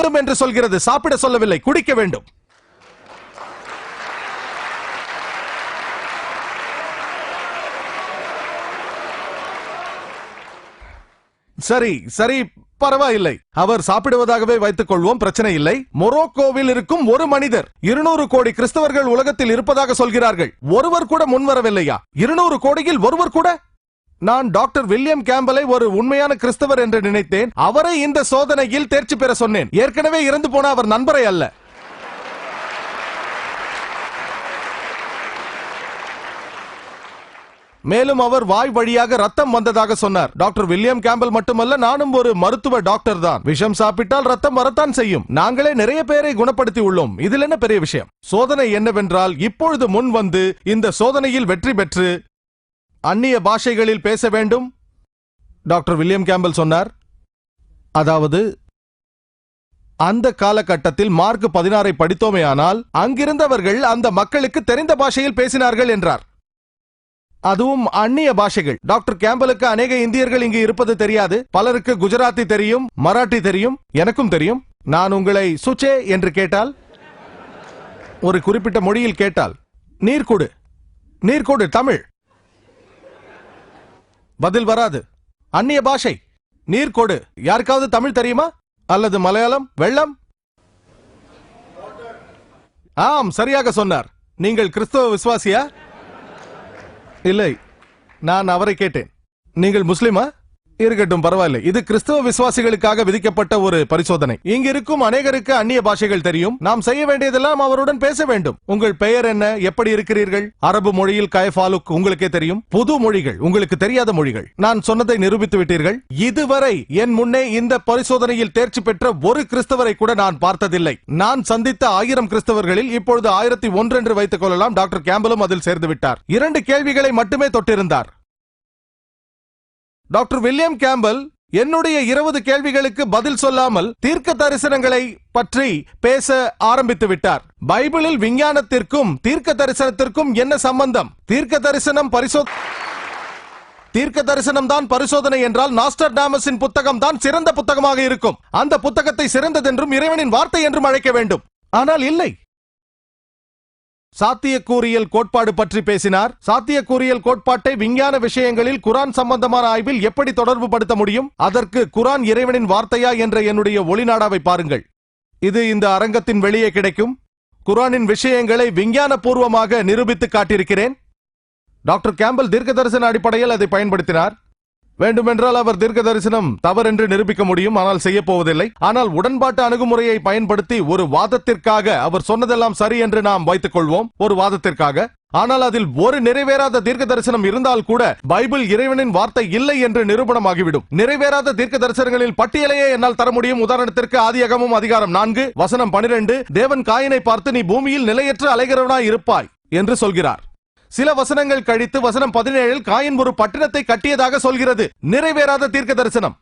வேண்டும் என்று சொல்கிறது. சாப்பிட சொல்லவில்லை குடிக்க வேண்டும். சரி சரி பரவாயில்லை. அவர் சாப்பிடுவதாகவே வைத்துக் கொள்வோம் பிரச்சனை இல்லை. மொரோக்கோவில் இருக்கும் ஒரு மனிதர் இருநூறு கோடி கிறிஸ்தவர்கள் உலகத்தில் இருப்பதாக சொல்கிறார்கள். ஒருவர் கூட முன்வரவில்லையா? இருநூறு கோடியில் ஒருவர் கூட? நான் டாக்டர் வில்லியம் கேம்பலை ஒரு உண்மையான கிறிஸ்தவர் என்று நினைத்தேன். அவரை இந்த சோதனையில் தேர்ச்சி பெற சொன்னேன். ஏற்கனவே இறந்து போன அவர் நண்பரை அல்ல. மேலும் அவர் வாய் வழியாக ரத்தம் வந்ததாக சொன்னார். டாக்டர் வில்லியம் கேம்பல் மட்டுமல்ல நானும் ஒரு மருத்துவ டாக்டர் தான். விஷம் சாப்பிட்டால் ரத்தம் வரத்தான் செய்யும். நாங்களே நிறைய பேரை குணப்படுத்தி உள்ளோம். இதில் என்ன பெரிய விஷயம்? சோதனை என்னவென்றால் இப்பொழுது முன் வந்து இந்த சோதனையில் வெற்றி பெற்று அந்நிய பாஷைகளில் பேச வேண்டும். டாக்டர் வில்லியம் கேம்பல் சொன்னார். அதாவது அந்த காலகட்டத்தில் மார்க் பதினாறை படித்தோமேயானால் அங்கிருந்தவர்கள் அந்த மக்களுக்கு தெரிந்த பாஷையில் பேசினார்கள் என்றார். அதுவும் அந்நிய பாஷைகள். டாக்டர் கேம்பலுக்கு அநேக இந்தியர்கள் இங்கு இருப்பது தெரியாது. பலருக்கு குஜராத்தி தெரியும் மராட்டி தெரியும் எனக்கும் தெரியும். நான் உங்களை சுச்சே என்று கேட்டால் ஒரு குறிப்பிட்ட மொழியில் கேட்டால் நீர் கொடு நீர் கொடு தமிழ். பதில் வராது. அந்நிய பாஷை. நீர் கொடு. யாருக்காவது தமிழ் தெரியுமா? அல்லது மலையாளம்? வெள்ளம்? ஆம் சரியாக சொன்னார். நீங்கள் கிறிஸ்தவ விசுவாசியா? இல்லை. நான் அவரை கேட்டேன். நீங்கள் முஸ்லிமா? இருக்கட்டும் பரவாயில்லை. இது கிறிஸ்தவ விசுவாசிகளுக்காக விதிக்கப்பட்ட ஒரு பரிசோதனை. இங்க இருக்கும் அநேகருக்கு அந்நிய பாஷைகள் தெரியும். நாம் செய்ய வேண்டியதெல்லாம் அவருடன் பேச வேண்டும். உங்கள் பெயர் என்ன? எப்படி இருக்கிறீர்கள்? அரபு மொழியில் கயஃபாலுக் உங்களுக்கே தெரியும். புது மொழிகள் உங்களுக்கு தெரியாத மொழிகள். நான் சொன்னதை நிரூபித்து விட்டீர்கள். இதுவரை என் முன்னே இந்த பரிசோதனையில் தேர்ச்சி பெற்ற ஒரு கிறிஸ்தவரை கூட நான் பார்த்ததில்லை. நான் சந்தித்த ஆயிரம் கிறிஸ்தவர்களில் இப்பொழுது ஆயிரத்தி ஒன்று என்று வைத்துக் கொள்ளலாம். டாக்டர் கேம்பலும் அதில் சேர்ந்து விட்டார். இரண்டு கேள்விகளை மட்டுமே தொட்டிருந்தார். டாக்டர் வில்லியம் கேம்பல் என்னுடைய இருபது கேள்விகளுக்கு பதில் சொல்லாமல் தீர்க்க தரிசனங்களை பற்றி பேச ஆரம்பித்து விட்டார். பைபிளில் விஞ்ஞானத்திற்கும் தீர்க்க தரிசனத்திற்கும் என்ன சம்பந்தம்? தீர்க்க தரிசனம் பரிசோ தீர்க்க தரிசனம் தான் பரிசோதனை என்றால் நாஸ்டர் டாமஸின் புத்தகம் தான் சிறந்த புத்தகமாக இருக்கும். அந்த புத்தகத்தை சிறந்ததென்றும் இறைவனின் வார்த்தை என்றும் அழைக்க வேண்டும். ஆனால் இல்லை. சாத்தியக்கூறியல் கோட்பாடு பற்றி பேசினார். சாத்தியக்கூறியல் கோட்பாட்டை விஞ்ஞான விஷயங்களில் குரான் சம்பந்தமான ஆய்வில் எப்படி தொடர்பு படுத்த முடியும்? அதற்கு குரான் இறைவனின் வார்த்தையா என்ற என்னுடைய ஒளிநாடாவை பாருங்கள். இது இந்த அரங்கத்தின் வெளியே கிடைக்கும். குரானின் விஷயங்களை விஞ்ஞான பூர்வமாக நிரூபித்து காட்டியிருக்கிறேன். டாக்டர் கேம்பல் தீர்க்க தரிசன அடிப்படையில் அதை பயன்படுத்தினார். வேண்டுமென்றால் அவர் தீர்க்க தரிசனம் தவறென்று நிரூபிக்க முடியும் ஆனால் செய்ய போவதில்லை. ஆனால் உடன்பாட்டு அணுகுமுறையை பயன்படுத்தி ஒரு வாதத்திற்காக அவர் சொன்னதெல்லாம் சரி என்று நாம் வைத்துக் கொள்வோம். ஒரு வாதத்திற்காக. ஆனால் அதில் ஒரு நிறைவேறாத தீர்க்க தரிசனம் இருந்தால் கூட பைபிள் இறைவனின் வார்த்தை இல்லை என்று நிரூபணமாகிவிடும். நிறைவேறாத தீர்க்க தரிசனங்களின் பட்டியலையே என்னால் தர முடியும். உதாரணத்திற்கு ஆதியகமும் அதிகாரம் நான்கு வசனம் பனிரெண்டு தேவன் காயினை பார்த்து நீ பூமியில் நிலையற்ற அலைகிறவனாய் இருப்பாய் என்று சொல்கிறார். சில வசனங்கள் கழித்து வசனம் பதினேழில் காயின் ஒரு பட்டணத்தை கட்டியதாக சொல்கிறது. நிறைவேறாத தீர்க்க தரிசனம்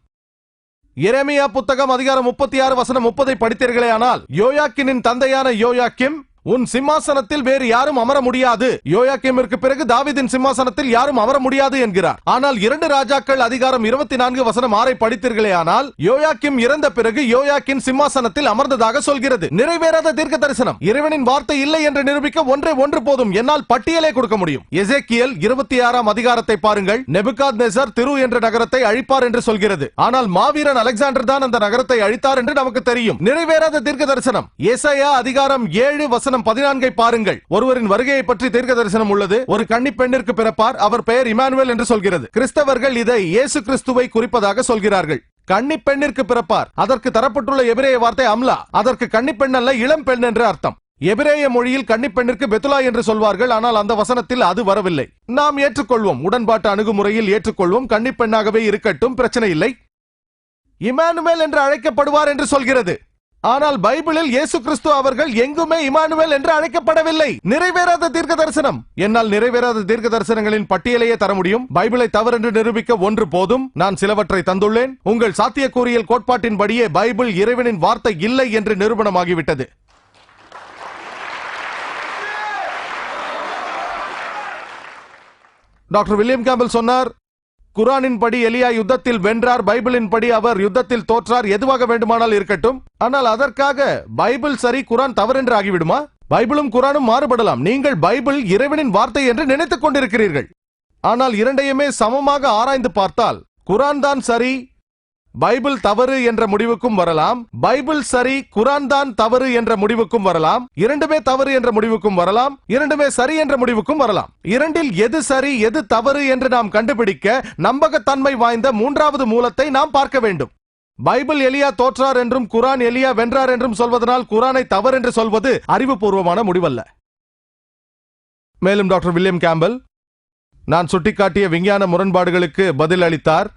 எரேமியா புத்தகம் அதிகாரம் முப்பத்தி ஆறு வசனம் முப்பதை படித்தீர்களே ஆனால் யோயாக்கினின் தந்தையான யோயாக்கிம் உன் சிம்மாசனத்தில் வேறு யாரும் அமர முடியாது. யோயாக்கிமிற்கு பிறகு தாவிதின் சிம்மாசனத்தில் யாரும் அமர முடியாது என்கிறார். ஆனால் இரண்டு ராஜாக்கள் அதிகாரம் இருபத்தி நான்கு வசனம் ஆறை படித்தீர்களே ஆனால் யோயாக்கிம் இறந்த பிறகு யோயாக்கின் சிம்மாசனத்தில் அமர்ந்ததாக சொல்கிறது. நிறைவேறாத தீர்க்க தரிசனம். இறைவனின் வார்த்தை இல்லை என்று நிரூபிக்க ஒன்றே ஒன்று போதும். என்னால் பட்டியலே கொடுக்க முடியும். எசேக்கியல் இருபத்தி ஆறாம் அதிகாரத்தை பாருங்கள். நெபுகாத் நெசர் திரு என்ற நகரத்தை அழிப்பார் என்று சொல்கிறது. ஆனால் மாவீரன் அலெக்சாண்டர் தான் அந்த நகரத்தை அழித்தார் என்று நமக்கு தெரியும். நிறைவேறாத தீர்க்க தரிசனம். எசையா அதிகாரம் ஏழு வசனம் பதினான்கை பாருங்கள். ஒருவரின் வருகையை பற்றி தீர்க்க தரிசனம் உள்ளது. ஒரு கன்னி பெண்ணிற்கு பிறப்பார். அவர் பெயர் இமானுவேல் என்று சொல்கிறது. கிறிஸ்தவர்கள் இதை இயேசு கிறிஸ்துவை குறிப்பதாக சொல்கிறார்கள். கன்னி பெண்ணிற்கு பிறப்பார். அதற்கு தரப்பட்டுள்ள எபிரேய வார்த்தை அம்லா. அதற்கு கன்னி பெண் அல்ல இளம் பெண் என்று அர்த்தம். எபிரேய மொழியில் கன்னி பெண்ணிற்கு பெத்துலா என்று சொல்வார்கள். ஆனால் அந்த வசனத்தில் அது வரவில்லை. நாம் ஏற்றுக்கொள்வோம். உடன்பாட்டு அணுகுமுறையில் ஏற்றுக்கொள்வோம். கன்னி பெண்ணாகவே இருக்கட்டும். பிரச்சனை இல்லை. இமானுவேல் என்று அழைக்கப்படுவார் என்று சொல்கிறது. ஆனால் பைபிளில் இயேசு கிறிஸ்து அவர்கள் எங்குமே இமானுவேல் என்று அழைக்கப்படவில்லை. நிறைவேறாத தீர்க்க தரிசனம் என்னால் நிறைவேறாத தீர்க்க தரிசனங்களின் பட்டியலையே தர முடியும். பைபிளை தவறென்று நிரூபிக்க ஒன்று போதும். நான் சிலவற்றை தந்துள்ளேன். உங்கள் சாத்தியக்கூறியல் கோட்பாட்டின்படியே பைபிள் இறைவனின் வார்த்தை இல்லை என்று நிரூபணமாகிவிட்டது. டாக்டர் வில்லியம் கேம்பல் சொன்னார் குரானின் படி எலியா யுத்தத்தில் வென்றார் பைபிளின் படி அவர் யுத்தத்தில் தோற்றார் எதுவாக வேண்டுமானால் இருக்கட்டும். ஆனால் அதற்காக பைபிள் சரி குரான் தவறென்று ஆகிவிடுமா? பைபிளும் குரானும் மாறுபடலாம். நீங்கள் பைபிள் இறைவனின் வார்த்தை என்று நினைத்துக் கொண்டிருக்கிறீர்கள். ஆனால் இரண்டையுமே சமமாக ஆராய்ந்து பார்த்தால் குரான் தான் சரி பைபிள் தவறு என்ற முடிவுக்கும் வரலாம். பைபிள் சரி குரான் தான் தவறு என்ற முடிவுக்கும் வரலாம். இரண்டுமே தவறு என்ற முடிவுக்கும் வரலாம். இரண்டுமே சரி என்ற முடிவுக்கும் வரலாம். இரண்டில் எது சரி எது தவறு என்று நாம் கண்டுபிடிக்க நம்பகத்தன்மை வாய்ந்த மூன்றாவது மூலத்தை நாம் பார்க்க வேண்டும். பைபிள் எலியா தோற்றார் என்றும் குரான் எலியா வென்றார் என்றும் சொல்வதனால் குரானை தவறு என்று சொல்வது அறிவுபூர்வமான முடிவல்ல. மேலும் டாக்டர் வில்லியம் கேம்பல் நான் சுட்டிக்காட்டிய விஞ்ஞான முரண்பாடுகளுக்கு பதில் அளித்தார்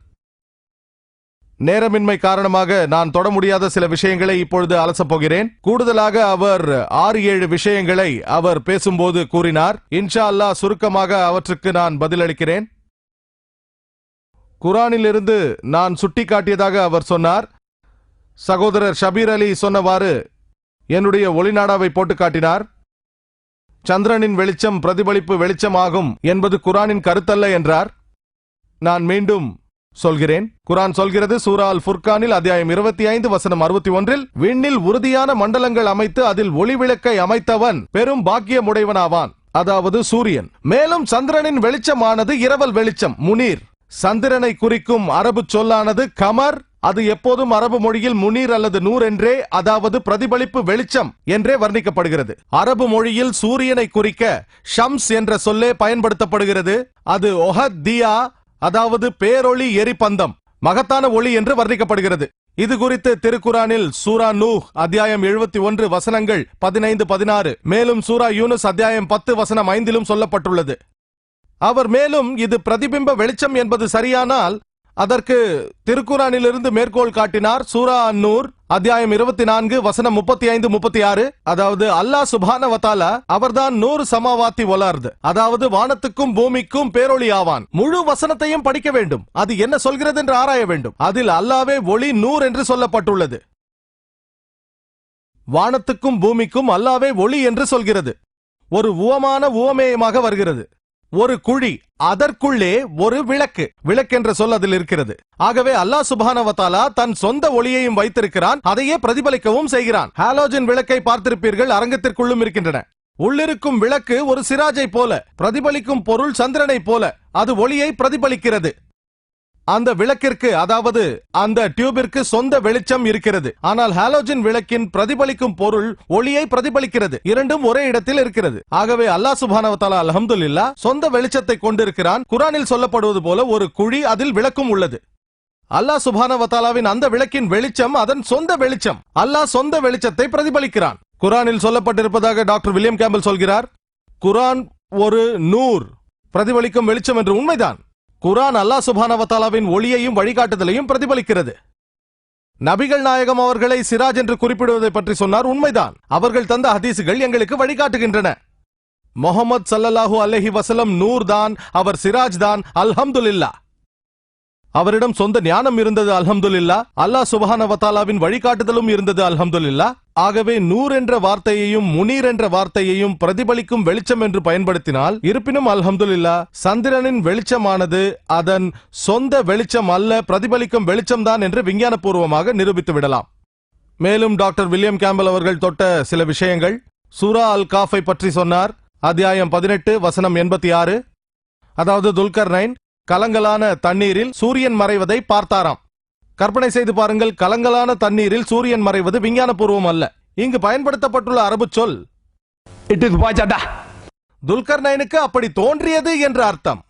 நேரமின்மை காரணமாக நான் தொட முடியாத சில விஷயங்களை இப்பொழுது அலசப் போகிறேன். கூடுதலாக அவர் ஆறு ஏழு விஷயங்களை அவர் பேசும்போது கூறினார். இன்ஷா அல்லாஹ் சுருக்கமாக அவற்றுக்கு நான் பதிலளிக்கிறேன். குரானிலிருந்து நான் சுட்டிக்காட்டியதாக அவர் சொன்னார். சகோதரர் ஷபீர் அலி சொன்னவாறு என்னுடைய ஒளிநாடாவை போட்டு காட்டினார். சந்திரனின் வெளிச்சம் பிரதிபலிப்பு வெளிச்சமாகும் என்பது குரானின் கருத்தல்ல என்றார். நான் மீண்டும் சொல்கிறேன். குரான் சொல்கிறது சூரா அல் ஃபுர்கானில் அத்தியாயம் இருபத்தி ஐந்து வசனம் அறுபத்தி ஒன்றில் விண்ணில் உறுதியான மண்டலங்கள் அமைத்து அதில் ஒளி விளக்கை அமைத்தவன் பெரும் பாக்கியமுடையவனாவான். அதாவது சூரியன். மேலும் சந்திரனின் வெளிச்சமானது இரவல் வெளிச்சம் முனீர். சந்திரனை குறிக்கும் அரபு சொல்லானது கமர். அது எப்போதும் அரபு மொழியில் முனீர் அல்லது நூர் என்றே அதாவது பிரதிபலிப்பு வெளிச்சம் என்றே வர்ணிக்கப்படுகிறது. அரபு மொழியில் சூரியனை குறிக்க ஷம்ஸ் என்ற சொல்லே பயன்படுத்தப்படுகிறது. அது ஒஹத் தியா அதாவது பேரொளி எரிபந்தம் மகத்தான ஒளி என்று வர்ணிக்கப்படுகிறது. இது குறித்து திருக்குரானில் சூரா நூஹ் அத்தியாயம் எழுபத்தி ஒன்று வசனங்கள் பதினைந்து பதினாறு மேலும் சூரா யூனுஸ் அத்தியாயம் பத்து வசனம் ஐந்திலும் சொல்லப்பட்டுள்ளது. அவர் மேலும் இது பிரதிபிம்ப வெளிச்சம் என்பது சரியானால் அதற்கு திருக்குறானிலிருந்து மேற்கோள் காட்டினார் சூரா அன்னூர் அத்தியாயம் இருபத்தி நான்கு வசனம் முப்பத்தி ஐந்து முப்பத்தி ஆறு அதாவது அல்லாஹ் சுபான வத்தாலா அவர்தான் நூறு சமாவாத்தி ஒலார்து அதாவது வானத்துக்கும் பூமிக்கும் பேரொளி ஆவான். முழு வசனத்தையும் படிக்க வேண்டும். அது என்ன சொல்கிறது என்று ஆராய வேண்டும். அதில் அல்லாவே ஒளி நூறு என்று சொல்லப்பட்டுள்ளது. வானத்துக்கும் பூமிக்கும் அல்லாவே ஒளி என்று சொல்கிறது. ஒரு உவமான உவமேயமாக வருகிறது. ஒரு குழி அதற்குள்ளே ஒரு விளக்கு. விளக்கென்ற சொல் அதில் இருக்கிறது. ஆகவே அல்லாஹ் சுபானவத்தாலா தன் சொந்த ஒளியையும் வைத்திருக்கிறான் அதையே பிரதிபலிக்கவும் செய்கிறான். ஹாலோஜன் விளக்கை பார்த்திருப்பீர்கள் அரங்கத்திற்குள்ளும் இருக்கின்றன. உள்ளிருக்கும் விளக்கு ஒரு சிராஜை போல பிரதிபலிக்கும் பொருள் சந்திரனை போல அது ஒளியை பிரதிபலிக்கிறது. அந்த விளக்கிற்கு அதாவது அந்த டியூபிற்கு சொந்த வெளிச்சம் இருக்கிறது. ஆனால் ஹாலோஜின் விளக்கின் பிரதிபலிக்கும் பொருள் ஒளியை பிரதிபலிக்கிறது. இரண்டும் ஒரே இடத்தில் இருக்கிறது. ஆகவே அல்லாஹ் சுபானவத்தாலா அல்ஹம்துலில்லா சொந்த வெளிச்சத்தை கொண்டிருக்கிறான். குரானில் சொல்லப்படுவது போல ஒரு குழி அதில் விளக்கும் உள்ளது. அல்லாஹ் சுபானவத்தாலாவின் அந்த விளக்கின் வெளிச்சம் அதன் சொந்த வெளிச்சம். அல்லாஹ் சொந்த வெளிச்சத்தை பிரதிபலிக்கிறான். குரானில் சொல்லப்பட்டிருப்பதாக டாக்டர் வில்லியம் கேம்பல் சொல்கிறார் குரான் ஒரு நூர் பிரதிபலிக்கும் வெளிச்சம் என்று உண்மைதான். குரான் அல்லாஹ் சுபானவத்தாலாவின் ஒளியையும் வழிகாட்டுதலையும் பிரதிபலிக்கிறது. நபிகள் நாயகம் அவர்களை சிராஜ் என்று குறிப்பிடுவதை பற்றி சொன்னார். உண்மைதான். அவர்கள் தந்த ஹதீசுகள் எங்களுக்கு வழிகாட்டுகின்றன. முகமது சல்லல்லாஹு அல்லஹி வசலம் நூர் தான் அவர் சிராஜ் தான். அல்ஹம்துல்லா அவரிடம் சொந்த ஞானம் இருந்தது அல்ஹம்துல்லா அல்லாஹ் சுபஹான வத்தாலாவின் வழிகாட்டுதலும் இருந்தது அல்ஹம்துல்லா ஆகவே நூர் என்ற வார்த்தையையும் முனீர் என்ற வார்த்தையையும் பிரதிபலிக்கும் வெளிச்சம் என்று பயன்படுத்தினால் இருப்பினும் அல்ஹம்துல்லா சந்திரனின் வெளிச்சமானது அதன் சொந்த வெளிச்சம் அல்ல பிரதிபலிக்கும் வெளிச்சம்தான் என்று விஞ்ஞானபூர்வமாக நிரூபித்து விடலாம் மேலும் டாக்டர் வில்லியம் கேம்பல் அவர்கள் தொட்ட சில விஷயங்கள் சூரா அல் காஃபை பற்றி சொன்னார் அத்தியாயம் பதினெட்டு வசனம் எண்பத்தி ஆறு. அதாவது துல்கர் நைன் கலங்கலான தண்ணீரில் சூரியன் மறைவதை பார்த்தாராம். கற்பனை செய்து பாருங்கள் கலங்கலான தண்ணீரில் சூரியன் மறைவது விஞ்ஞானபூர்வம் அல்ல. இங்கு பயன்படுத்தப்பட்டுள்ள அரபு சொல். துல்கர் நைனுக்கு அப்படி தோன்றியது என்று அர்த்தம்.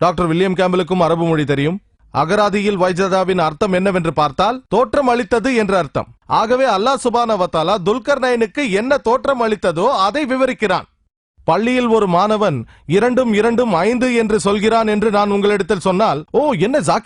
டாக்டர் வில்லியம் கேம்பலுக்கும் அரபு மொழி தெரியும். அகராதியில் வைஜதாவின் அர்த்தம் என்னவென்று பார்த்தால் தோற்றம் அளித்தது என்று அர்த்தம். ஆகவே அல்லாஹ் சுபான வத்தாலா துல்கர் நைனுக்கு என்ன தோற்றம் அளித்ததோ அதை விவரிக்கிறான். பள்ளியில் ஒரு மாணவன் இரண்டும் இரண்டும் ஐந்து என்று சொல்கிறான் என்று நான் உங்களிடத்தில் சொன்னால் ஓ என்ன ஜாக்கிர்